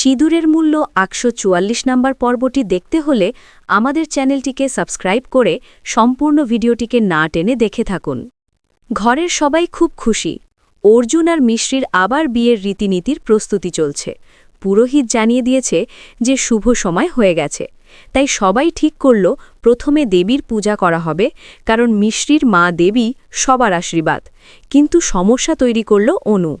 সিঁদুরের মূল্য একশো চুয়াল্লিশ নম্বর পর্বটি দেখতে হলে আমাদের চ্যানেলটিকে সাবস্ক্রাইব করে সম্পূর্ণ ভিডিওটিকে না টেনে দেখে থাকুন। ঘরের সবাই খুব খুশি। অর্জুন আর মিশ্রির আবার বিয়ের রীতিনীতির প্রস্তুতি চলছে। পুরোহিত জানিয়ে দিয়েছে যে শুভ সময় হয়ে গেছে। তাই সবাই ঠিক করল প্রথমে দেবীর পূজা করা হবে, কারণ মিশ্রির মা দেবী সবার আশীর্বাদ। কিন্তু সমস্যা তৈরি করল অনু।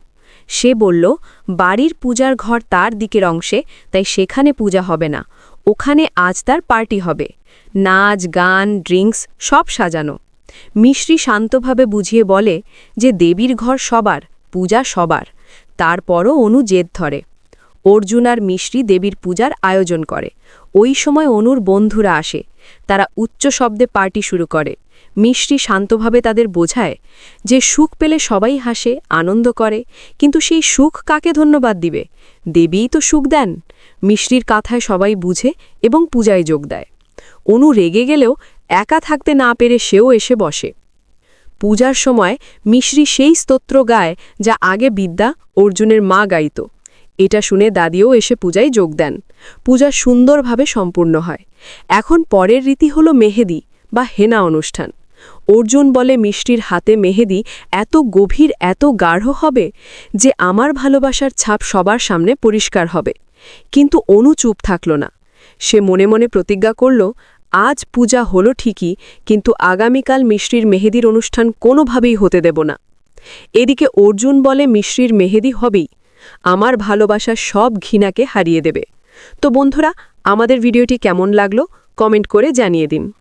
সে বলল, বাড়ির পূজার ঘর তার দিকের অংশে, তাই সেখানে পূজা হবে না। ওখানে আজ তার পার্টি হবে। নাচ, গান, ড্রিঙ্কস সব সাজানো। মিশ্রি শান্তভাবে বুঝিয়ে বলে যে দেবীর ঘর সবার, পূজা সবার। তারপরও অনু জেদ ধরে। অর্জুন আর মিশ্রি দেবীর পূজার আয়োজন করে। ওই সময় অনুর বন্ধুরা আসে। তারা উচ্চ শব্দে পার্টি শুরু করে। মিষ্টি শান্তভাবে তাদের বোঝায় যে সুখ পেলে সবাই হাসে, আনন্দ করে, কিন্তু সেই সুখ কাকে ধন্যবাদ দিবে? দেবীই তো সুখ দেন। মিষ্টির কথায় সবাই বুঝে এবং পূজায় যোগ দেয়। অনু রেগে গেলেও একা থাকতে না পেরে সেও এসে বসে। পূজার সময় মিশ্রি সেই স্তোত্র গায় যা আগে বিদ্যা অর্জুনের মা গাইত। এটা শুনে দাদিও এসে পূজায় যোগ দেন। পূজা সুন্দরভাবে সম্পূর্ণ হয়। এখন পরের রীতি হল মেহেদি বা হেনা অনুষ্ঠান। অর্জুন বলে মিষ্টির হাতে মেহেদি এত গভীর, এত গাঢ় হবে যে আমার ভালোবাসার ছাপ সবার সামনে পরিষ্কার হবে। কিন্তু অনু চুপ থাকল না। সে মনে মনে প্রতিজ্ঞা করল, আজ পূজা হলো ঠিকই, কিন্তু আগামীকাল মিষ্টির মেহেদির অনুষ্ঠান কোনোভাবেই হতে দেব না। এদিকে অর্জুন বলে মিশ্রির মেহেদি হবেই। আমার ভালোবাসা সব ঘৃণাকে হারিয়ে দেবে। তো বন্ধুরা, আমাদের ভিডিওটি কেমন লাগল? কমেন্ট করে জানিয়ে দিন।